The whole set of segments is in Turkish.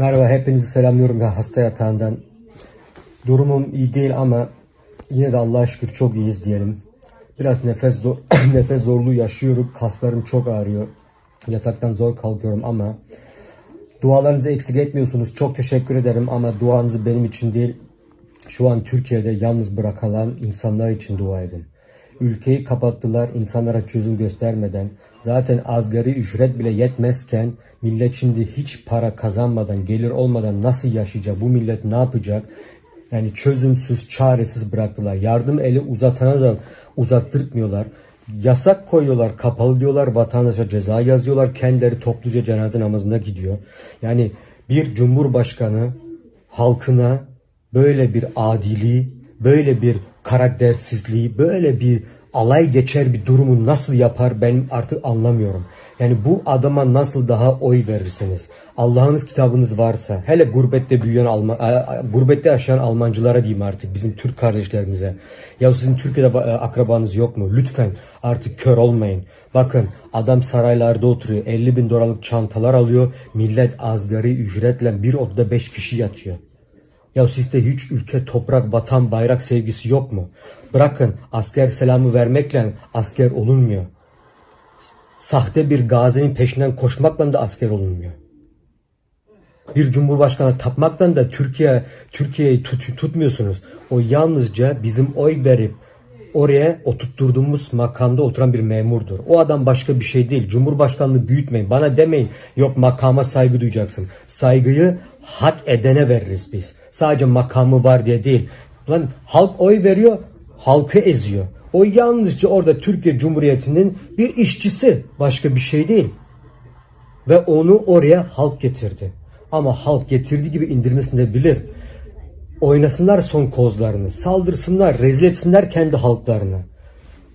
Merhaba, hepinizi selamlıyorum ya hasta yatağından. Durumum iyi değil ama yine de Allah'a şükür çok iyiyiz diyelim. Biraz nefes zor, nefes zorluğu yaşıyorum. Kaslarım çok ağrıyor. Yataktan zor kalkıyorum ama dualarınızı eksik etmiyorsunuz. Çok teşekkür ederim ama duanızı benim için değil, şu an Türkiye'de yalnız bırakılan insanlar için dua edin. Ülkeyi kapattılar insanlara çözüm göstermeden. Zaten asgari ücret bile yetmezken millet şimdi hiç para kazanmadan, gelir olmadan nasıl yaşayacak? Bu millet ne yapacak? Yani çözümsüz, çaresiz bıraktılar. Yardım eli uzatana da uzattırtmıyorlar. Yasak koyuyorlar, kapalı diyorlar, vatandaşa ceza yazıyorlar. Kendileri topluca cenaze namazına gidiyor. Yani bir cumhurbaşkanı halkına böyle bir adiliği, böyle bir karaktersizliği, böyle bir alay geçer bir durumu nasıl yapar ben artık anlamıyorum. Yani bu adama nasıl daha oy verirsiniz? Allah'ınız kitabınız varsa, hele gurbette büyüyen Alman, a- a- gurbette yaşayan Almancılara diyeyim artık bizim Türk kardeşlerimize. Ya sizin Türkiye'de e, akrabanız yok mu? Lütfen artık kör olmayın. Bakın adam saraylarda oturuyor. 50 bin dolarlık çantalar alıyor. Millet asgari ücretle bir odada 5 kişi yatıyor. Ya sizde hiç ülke, toprak, vatan, bayrak sevgisi yok mu? Bırakın asker selamı vermekle asker olunmuyor. Sahte bir gazinin peşinden koşmakla da asker olunmuyor. Bir cumhurbaşkanı tapmaktan da Türkiye Türkiye'yi tut, tutmuyorsunuz. O yalnızca bizim oy verip oraya oturtturduğumuz makamda oturan bir memurdur. O adam başka bir şey değil. Cumhurbaşkanlığı büyütmeyin. Bana demeyin yok makama saygı duyacaksın. Saygıyı hak edene veririz biz. Sadece makamı var diye değil. Lan halk oy veriyor, halkı eziyor. O yalnızca orada Türkiye Cumhuriyeti'nin bir işçisi. Başka bir şey değil. Ve onu oraya halk getirdi. Ama halk getirdiği gibi indirmesini de bilir. Oynasınlar son kozlarını, saldırsınlar, rezil etsinler kendi halklarını.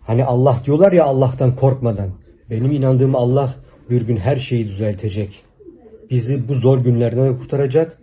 Hani Allah diyorlar ya Allah'tan korkmadan. Benim inandığım Allah bir gün her şeyi düzeltecek. Bizi bu zor günlerden de kurtaracak.